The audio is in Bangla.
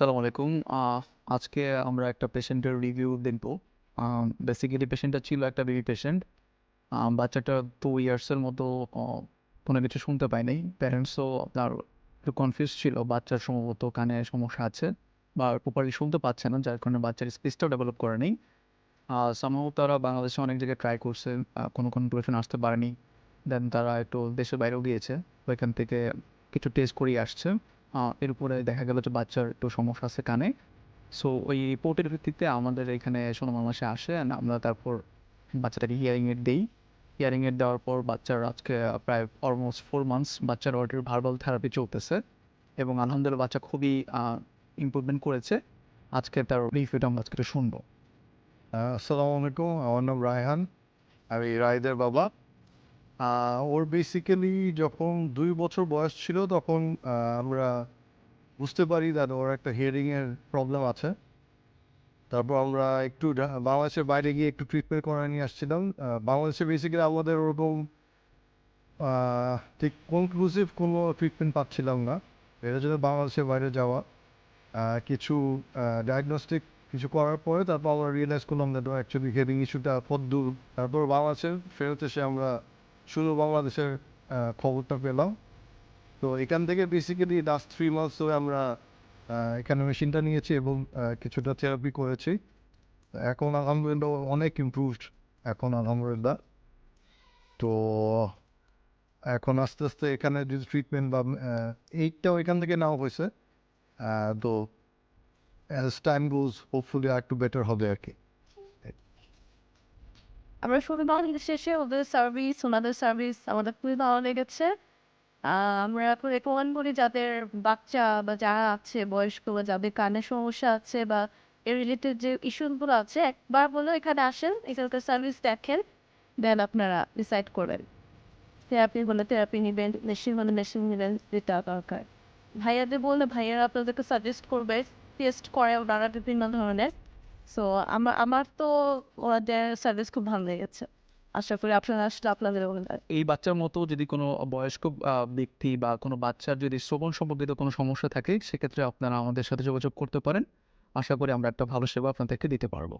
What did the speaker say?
আসসালামু আলাইকুম। আজকে আমরা একটা পেশেন্টের রিভিউ দেখব। বেসিক্যালি পেশেন্টটা ছিল একটা বেবি পেশেন্ট বাচ্চাটা টু ইয়ার্সের মতো কোনো কিছু শুনতে পায়নি প্যারেন্টসও আপনার একটু কনফিউজ ছিল, বাচ্চার সম্ভবত কানে সমস্যা আছে বা প্রপারলি শুনতে পাচ্ছে না, যার কারণে বাচ্চার স্পেসটাও ডেভেলপ করে নেই। সামহ তারা বাংলাদেশে অনেক জায়গায় ট্রাই করছে কোনো কোনো পেশেন্ট আসতে পারেনি। দেন তারা একটু দেশের বাইরেও গিয়েছে, ওইখান থেকে কিছু টেস্ট করিয়ে আসছে। এর উপরে দেখা গেল যে বাচ্চার একটু সমস্যা আছে কানে। সো ওই রিপোর্টের ভিত্তিতে আমাদের এখানে সোনামা মাসে আসে আমরা তারপর বাচ্চাটাকে হিয়ারিং এড দিই। হিয়ারিং এড দেওয়ার পর বাচ্চার আজকে প্রায় অলমোস্ট ফোর মান্থস বাচ্চার অলরেডি ভার্বাল থেরাপি চলতেছে। এবং আলহামদুলিল্লাহ বাচ্চা খুবই ইম্প্রুভমেন্ট করেছে। আজকে তার রিভিউটা আমরা আজকে শুনব। আসসালামু আলাইকুম, আমার নাম রায়হান। আমি রায়দের বাবা। ওর বেসিক্যালি যখন দুই বছর বয়স ছিল তখন আমরা বুঝতে পারি that ওর একটা হিয়ারিংয়ের প্রবলেম আছে। তারপর আমরা একটু বাংলাদেশের বাইরে গিয়ে একটু ট্রিটমেন্ট করে নিয়ে আসছিলাম। বাংলাদেশে বেসিক্যালি আমাদের ওরকম ঠিক কনক্লুসিভ কোনো ট্রিটমেন্ট পাচ্ছিলাম না। এর জন্য বাংলাদেশের বাইরে যাওয়া। কিছু ডায়াগনস্টিক কিছু করার পরে তারপর আমরা রিয়েলাইজ করলাম যে অ্যাকচুয়ালি হিয়ারিং ইস্যুটা কত তারপর বাংলাদেশে ফেরত এসে আমরা শুধু বাংলাদেশের খবরটা পেলাম। তো এখান থেকে বেসিক্যালি লাস্ট থ্রি মান্থস ধরে আমরা এখানে মেশিনটা নিয়েছি এবং কিছুটা থেরাপি করেছি। এখন আলহামদুলিল্লাহ অনেক ইমপ্রুভড এখন আলহামদুলিল্লাহ। তো এখন আস্তে আস্তে এখানে যে ট্রিটমেন্ট বা এইটাও এখান থেকে নেওয়া হয়েছে। তো অ্যাজ টাইম গোজ হোপফুলি আর একটু বেটার হবে আর কি। আমরা শুরু বাংলাদেশ শেষে ওদের সার্ভিস ওনাদের সার্ভিস আমাদের খুবই ভালো লেগেছে। আমরা এখন রেকমেন্ড করি যাদের বাচ্চা বা যারা আছে, বয়স্ক বা যাদের কানের সমস্যা আছে বা এর রিলেটেড যে ইস্যুসগুলো আছে, একবার বলে এখানে আসেন, এখানকার সার্ভিস দেখেন দেন আপনারা ডিসাইড করবেন। থেরাপি হলে থেরাপি নেবেন মেশিন হলে মেশিন নেবেন, যেটা দরকার। ভাইয়াদের বললে ভাইয়ারা আপনাদেরকে সাজেস্ট করবে টেস্ট করে ওনারা বিভিন্ন ধরনের। সো আমার আমার তো ওদের সার্ভিস খুব ভালো লেগেছে। আশা করি আপনারা আসলে আপনাদের এই বাচ্চার মতো যদি কোনো বয়স্ক ব্যক্তি বা কোনো বাচ্চার যদি শ্রবণ সম্পর্কিত কোনো সমস্যা থাকে, সেক্ষেত্রে আপনারা আমাদের সাথে যোগাযোগ করতে পারেন। আশা করি আমরা একটা ভালো সেবা আপনাদেরকে দিতে পারব।